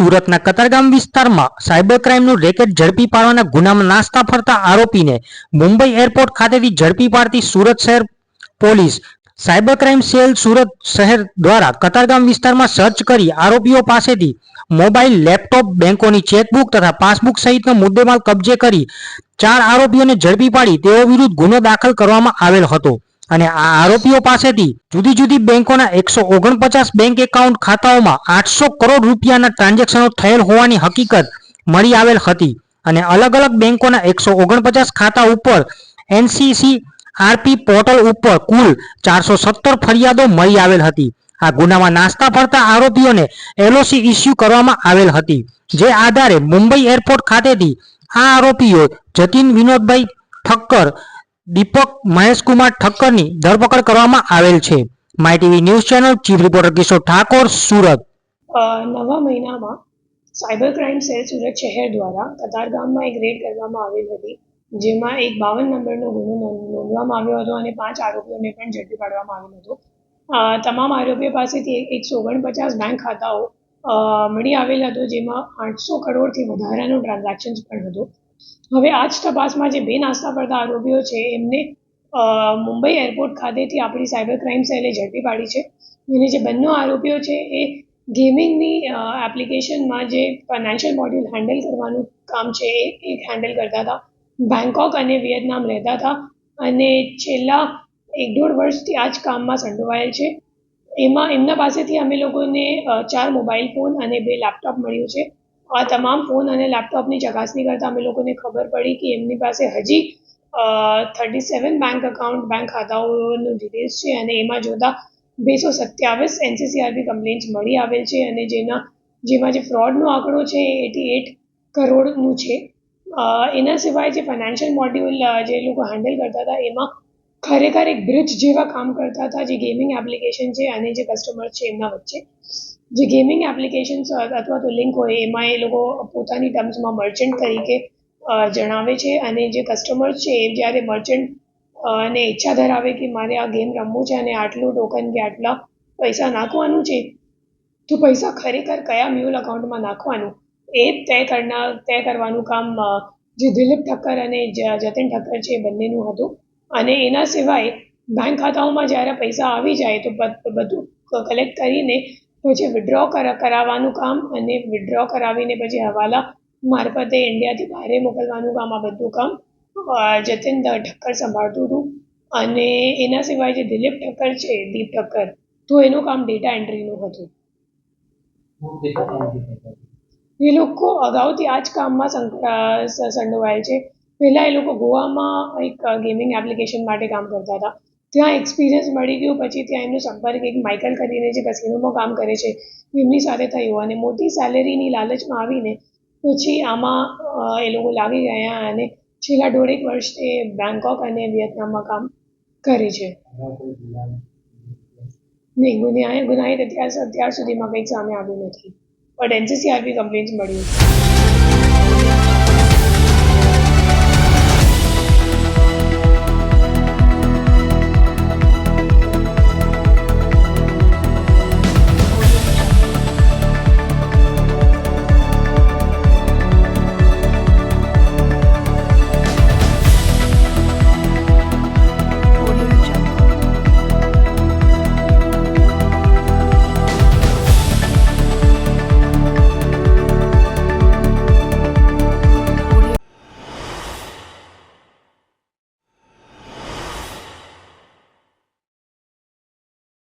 સુરતના કતારગામ વિસ્તારમાં cyber ક્રાઇમનું racket ઝડપી પાડવાના ગુનામાં નાસ્તા ફરતા આરોપીને મુંબઈ એરપોર્ટ ખાતેથી ઝડપી પાડતી સુરત શહેર police cyber crime cell Surat શહેર દ્વારા કતારગામ વિસ્તારમાં સર્ચ કરી આરોપીઓ પાસેથી મોબાઈલ, લેપટોપ, બેંકોની ચેકબુક તથા પાસબુક સહિતનો મુદ્દેમાલ કબજે કરી ચાર આરોપીઓને ઝડપી પાડી તેઓ વિરુદ્ધ ગુનો દાખલ કરવામાં આવેલ હતો. અને આ આરોપીઓ પાસેથી જુદી જુદી બેંકોના એકસો ઓગણપચાસ બેંક એકાઉન્ટ ખાતાઓમાં આઠસો કરોડ રૂપિયાના ટ્રાન્ઝેક્શનો થયેલ હોવાની હકીકત મળી આવેલ હતી. અને અલગ અલગ બેંકોના એકસો ઓગણપચાસ ખાતા ઉપર એનસીસી આરપી પોર્ટલ ઉપર કુલ ચારસો સત્તર ફરિયાદો મળી આવેલ હતી. આ ગુનામાં નાસ્તા ફરતા આરોપીઓને એલઓસી ઇસ્યુ કરવામાં આવેલ હતી. જે આધારે મુંબઈ એરપોર્ટ ખાતેથી આ આરોપીઓ જતીન વિનોદભાઈ ઠક્કર દીપક મહેશકુમાર ઠક્કરની ધરપકડ કરવામાં આવેલ છે. My TV news channel chief reporter Kishor Thakor, Surat. નવા મહિનામાં સાયબર ક્રાઇમ સેલ સુરત શહેર દ્વારા કતારગામમાં એક રેડ કરવામાં આવેલ હતી, જેમાં એક બાવન નંબરનો ગુનો નોંધ- નોંધવામાં આવ્યો હતો અને પાંચ આરોપીઓને પણ ઝડપી પાડવામાં આવેલ હતો. તમામ આરોપીઓ પાસેથી એકસો ઓગણપચાસ બેંક ખાતાઓ મળી આવેલ હતો, જેમાં આઠસો કરોડથી વધારાનું ટ્રાન્ઝેક્શન્સ પણ હતું. હવે આ જ તપાસમાં જે બે નાસ્તા પડતા આરોપીઓ છે, એમને મુંબઈ એરપોર્ટ ખાતેથી આપણી સાયબર ક્રાઇમ સેલે ઝડપી પાડી છે. અને જે બંને આરોપીઓ છે, એ ગેમિંગની એપ્લિકેશનમાં જે ફાઇનાન્શિયલ મોડ્યુલ હેન્ડલ કરવાનું કામ છે, એ એક હેન્ડલ કરતા હતા. બેંકોક અને વિયેતનામ રહેતા હતા. અને છેલ્લા એક દોઢ વર્ષથી આ જ કામમાં સંડોવાયેલ છે. એમાં એમના પાસેથી અમે લોકોને ચાર મોબાઈલ ફોન અને બે લેપટોપ મળ્યું છે. આ તમામ ફોન અને લેપટોપની ચકાસણી કરતાં અમે લોકોને ખબર પડી કે એમની પાસે હજી thirty seven bank account bank ખાતાઓનું details છે અને એમાં જોતા બેસો સત્યાવીસ એનસીસીઆરબી કમ્પ્લેન્ટ્સ મળી આવેલ છે અને જેના, જેમાં જે ફ્રોડનો આંકડો છે એટી એટ કરોડનું છે. એના સિવાય જે ફાઇનાન્શિયલ મોડ્યુલ જે લોકો હેન્ડલ કરતા હતા, એમાં ખરેખર એક બ્રિજ જેવા કામ કરતા હતા જે ગેમિંગ એપ્લિકેશન છે અને જે કસ્ટમર છે એમના વચ્ચે. જે ગેમિંગ એપ્લિકેશન્સ અથવા તો લિંક હોય, એમાં એ લોકો પોતાની ટર્મ્સમાં મર્ચન્ટ તરીકે જણાવે છે અને જે કસ્ટમર છે એ જ્યારે મર્ચન્ટ અને ઈચ્છા ધરાવે કે મારે આ ગેમ રમવું છે અને આટલું ટોકન કે આટલા પૈસા નાખવાનું છે, તો પૈસા ખરેખર કયા મ્યુલ અકાઉન્ટમાં નાખવાનું? એ તય કરનાર તય કરવાનું કામ જે દિલીપ ઠક્કર અને જતિન ઠક્કર છે એ બંનેનું હતું. અને એના સિવાય બેંક ખાતાઓમાં જ્યારે પૈસા આવી જાય તો બધું કલેક્ટ કરીને પછી વિડ્રો કરાવવાનું કામ અને વિડ્રો કરાવીને પછી હવાલા મારફતે ઇન્ડિયાથી બહાર મોકલવાનું કામ, આ બધું કામ જતિન ઠક્કર સંભાળતું હતું. અને એના સિવાય જે દિલીપ ઠક્કર છે, દીપ ઠક્કર, તો એનું કામ ડેટા એન્ટ્રીનું હતું. એ લોકો અગાઉથી આ જ કામમાં સંડોવાયેલ છે. પહેલાં એ લોકો ગોવામાં એક ગેમિંગ એપ્લિકેશન માટે કામ કરતા હતા. ત્યાં એક્સપિરિયન્સ મળી ગયું, પછી ત્યાં એમનો સંપર્ક એક માઇકલ કરીને જે કસિનોમાં કામ કરે છે, એમની સાથે થયો. અને મોટી સેલેરીની લાલચમાં આવીને પછી આમાં એ લોકો લાગી ગયા અને છેલ્લા દોઢેક વર્ષથી બેંકોક અને વિયેતનામમાં કામ કરે છે. નહીં ગુનિયા ગુનાહિત અત્યાર અત્યાર સુધીમાં કંઈક સામે આવ્યું નથી. બટ એનસીસીઆરબી કમ્પ્લેન્ટ્સ મળ્યું.